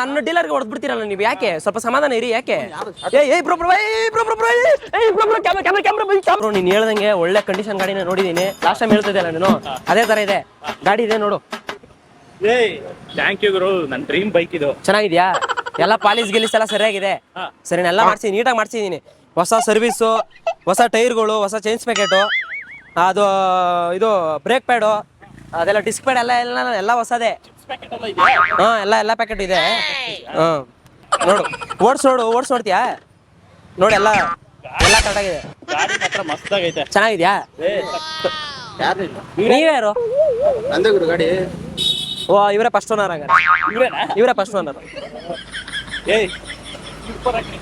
ನನ್ನ ಡೀಲರ್ಗೆ ಹೊಡೆದ್ಬಿಡ್ತೀರಲ್ಲ ನೀವು ಯಾಕೆ? ಸ್ವಲ್ಪ ಸಮಾಧಾನ ಇರಿ ಯಾಕೆ? ಏ ಏ ಬ್ರೋ ಬ್ರೋ ಏ ಬ್ರೋ ಬ್ರೋ ಬ್ರೋ ಏ ಬ್ರೋ ಬ್ರೋ ಕ್ಯಾಮ್ರಾ ಕ್ಯಾಮ್ರಾ ನೀನು ಹೇಳ್ದಂಗೆ ಒಳ್ಳೆ ಕಂಡೀಷನ್ ಗಾಡಿನ ನೋಡಿದೀನಿ. ಲಾಸ್ಟ್ ಟೈಮ್ ಹೇಳ್ತಿದ್ದೆ ನೀನು ಅದೇ ತರ ಇದೆ. ಗಾಡಿ ಇದೆ ನೋಡು. ಏಯ್ ಥ್ಯಾಂಕ್ ಯು ಗುರು ನನ್ನ ಡ್ರೀಮ್ ಬೈಕ್ ಇದು. ಚೆನ್ನಾಗಿದ್ಯಾ? ಎಲ್ಲ ಪಾಲಿಸ್ ಗಿಲಿಸ್ ಎಲ್ಲ ಸರಿಯಾಗಿದೆ. ಸರಿ ಎಲ್ಲ ಮಾಡ್ಸಿ ನೀಟಾಗಿ ಮಾಡ್ಸಿದ್ದೀನಿ ಹೊಸ ಸರ್ವಿಸು ಹೊಸ ಟೈರ್ಗಳು ಹೊಸ ಚೇಂಜ್ ಪ್ಯಾಕೆಟು ಅದು ಇದು ಬ್ರೇಕ್ ಪ್ಯಾಡು ಅದೆಲ್ಲ ಡಿಸ್ಕ್ ಪ್ಯಾಡ್ ಎಲ್ಲ ಎಲ್ಲ ಎಲ್ಲ ಹೊಸದೇ. ಹಾ ಎಲ್ಲ ಎಲ್ಲ ಪ್ಯಾಕೆಟ್ ಇದೆ. ಹಾ. ನೋಡು ಓಡ್ಸ್ ನೋಡು ಓಡ್ಸ್ ನೋಡ್ತೀಯಾ? ನೋಡಿ ಎಲ್ಲ ಎಲ್ಲ ಕರೆಕ್ಟಾಗಿದೆ ಗಾಡಿ ಮಾತ್ರ ಮಸ್ತಾಗೈತೆ. ಚೆನ್ನಾಗಿದ್ಯಾ? ಯಾರು? ನೀವ್ಯಾರು ನಂದೇ ಗುರು ಗಾಡಿ. ಓ ಇವರೇ ಫಸ್ಟ್ ಓನರ್ ಹಂಗಾರೆ ಇವ್ರೇನಾ? ಇವರೇ ಫಸ್ಟ್ ಓನರ್ ಏಯ್ ಸೂಪರ್ ಆಗಿ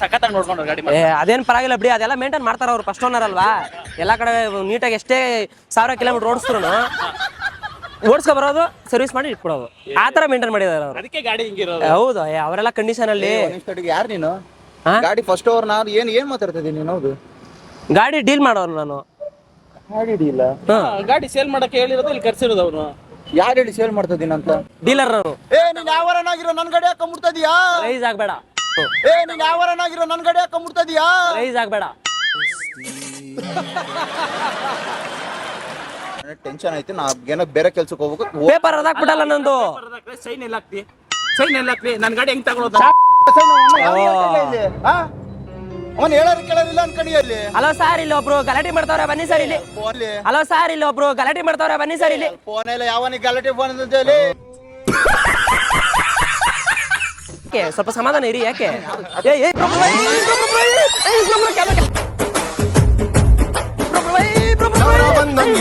ಸಖತ್ತಾಗಿ ನೋಡ್ಕೊಂಡು ಗಾಡಿ ಏ ಅದೇನ್ ಪರವಾಗಿಲ್ಲ ಬಿಡಿ ಅದೆಲ್ಲ ಮೇಂಟೈನ್ ಮಾಡ್ತಾರ ಅವ್ರು ಫಸ್ಟ್ ಓನರ್ ಅಲ್ವಾ? ಎಲ್ಲ ಕಡೆ ನೀಟಾಗಿ ಎಷ್ಟೇ ಸಾವಿರ ಕಿಲೋಮೀಟರ್ ಓಡಿಸ್ರು ಓಡಿಸ್ಕೊ ಬರೋದು ಸರ್ವಿಸ್ ಮಾಡಿ ಇಟ್ಬಿಡೋದು. ಆ ಥರ ಮೇಂಟೈನ್ ಮಾಡಿದಾರೆ ಅವರು. ಅದಕ್ಕೆ ಗಾಡಿ ಹಿಂಗಿರೋದು ಹೌದು ಏ, ಅವರೆಲ್ಲ ಕಂಡೀಷನ್ ಅಲ್ಲಿ ಯಾರು ನೀನು? ಹಾ? ಗಾಡಿ ಫಸ್ಟ್ ಓವರ್ ನಾನು ಏನ್ ಏನ್ ಮಾತಾಡ್ತಿದ್ದೀನಿ ನೀನು? ಹೌದು. ಗಾಡಿ ಡೀಲ್ ಮಾಡೋರು ನಾನು. ಗಾಡಿ ಡೀಲ್ ಹಾ. ಗಾಡಿ ಸೇಲ್ ಮಾಡಕ್ಕೆ ಹೇಳಿರೋದು ಇಲ್ಲಿ ಕರ್ಸಿರೋದು ಅವನು. ಯಾರು ಹೇಳಿ ಸೇಲ್ ಮಾಡ್ತಿದ್ದೀನಿ ಇದೀನಿ ಅಂತ? ಡೀಲರ್ ನಾನು. ಏ ನೀನ್ ಯಾವರನಾಗಿರೋ ನನ್ ಗಾಡಿ ಹಾಕೊಂಡ್ಬಿಡ್ತಾ ಇದೀಯಾ ರೈಸ್ ಆಗ್ಬೇಡ. ಏ ನೀನ್ ಯಾವರನಾಗಿರೋ ನನ್ ಗಾಡಿ ಹಾಕೊಂಡ್ಬಿಡ್ತಾ ಇದೀಯಾ ರೈಸ್ ಆಗ್ಬೇಡ. ಟೆನ್ಷನ್ ಐತಿ ನಾನು ಏನೋ ಬೇರೆ ಕೆಲ್ಸಕ್ಕೆ ಹೋಗ್ಬೇಕು. ಪೇಪರ್ ಅದಾಕ್ಬಿಟ್ಟಲ್ಲ ನಂದು. ಸೈನ್ ಎಲ್ಲ ಹಾಕ್ತಿ. ಸೈನ್ ಎಲ್ಲ ಹಾಕ್ತಿ ನನ್ನ ಗಾಡಿ ಹೆಂಗ್ ತಗೊಳೋದು? ಅವ್ನು ಹೇಳೋರು ಕೇಳೋದಿಲ್ಲ ಇಲ್ಲ ಅಲ್ಲಿ. ಹಲೋ ಸರ್ ಇಲ್ಲಿ ಒಬ್ರು ಗಲಾಟೆ ಮಾಡ್ತಾವ್ರೆ ಬನ್ನಿ ಸರ್ ಇಲ್ಲಿ. ಫೋನ್ಲಿ ಹಲೋ ಸರ್ ಇಲ್ಲಿ ಒಬ್ರು ಗಲಾಟೆ ಮಾಡ್ತಾವ್ರೆ ಬನ್ನಿ ಸರ್ ಇಲ್ಲಿ. ಫೋನ್ ಎಲ್ಲ ಯಾವನಿಗೆ ಗಲಾಟೆ ಫೋನ್ ಅಂತೇಳಿ ಯಾಕೆ? ಸ್ವಲ್ಪ ಸಮಾಧಾನ ಇರಿ ಯಾಕೆ? ಏ ಏ ಪ್ರಭು ಪ್ರಭು ಏ, ಕ್ಯಾಮ್ರಾ, ಏ,